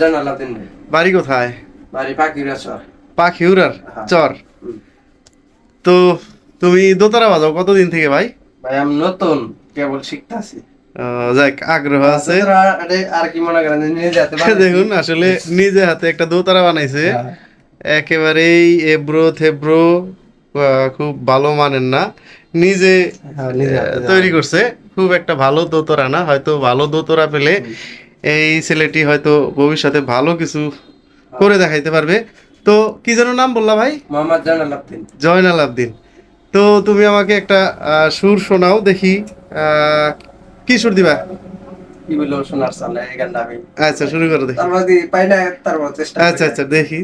জান আলাউদ্দিন ভাই। বাড়ি কোথায়? বাড়ি পাখিরা চর। পাখিউরার হ্যাঁ। চর। তো তুমি দোতারা বাজাও কতদিন থেকে ভাই? ভাই আমি নতুন কেবল শিখতেছি। যাক আগ্রহ আছে। আর কি মনে করেন দেখুন আসলে নিজে হাতে একটা দোতারা বানাইছে। হ্যাঁ। একেবারেই এব্রো থেব্রো খুব ভালো মানেন না। নিজে হ্যাঁ, তৈরি করছে। খুব একটা ভালো দোতরা না হয়তো ভালো দোতরা পেলে এই ছেলেটি হয়তো ভবিষ্যতে ভালো কিছু করে দেখাইতে পারবে। তো কি যেন নাম বললা ভাই? মোহাম্মদ জান আলাউদ্দিন জয়নাল আবদিন। তো তুমি আমাকে একটা সুর শোনাও দেখি। কি সুর দিবা? কি বলল শোনার সালে এই গানটা আমি। আচ্ছা শুরু করো দেখি। তারপর যদি পাই না তারপর চেষ্টা আচ্ছা আচ্ছা দেখি।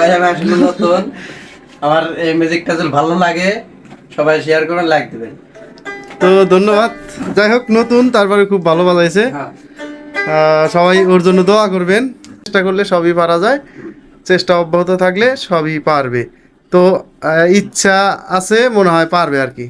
ভাই আমি আসলে নতুন। আমার এই মিউজিকটা যদি ভালো লাগে সবাই শেয়ার করবেন লাইক দিবেন। তো ধন্যবাদ। যাই হোক নতুন তারপরে খুব ভালো বাজাইছে। হ্যাঁ। সবাই ওর জন্য দোয়া করবেন। চেষ্টা করলে সবই পারা যায়। চেষ্টা অব্যাহত থাকলে সবই পারবে। তো ইচ্ছা আছে মনে হয় পারবে আর কি।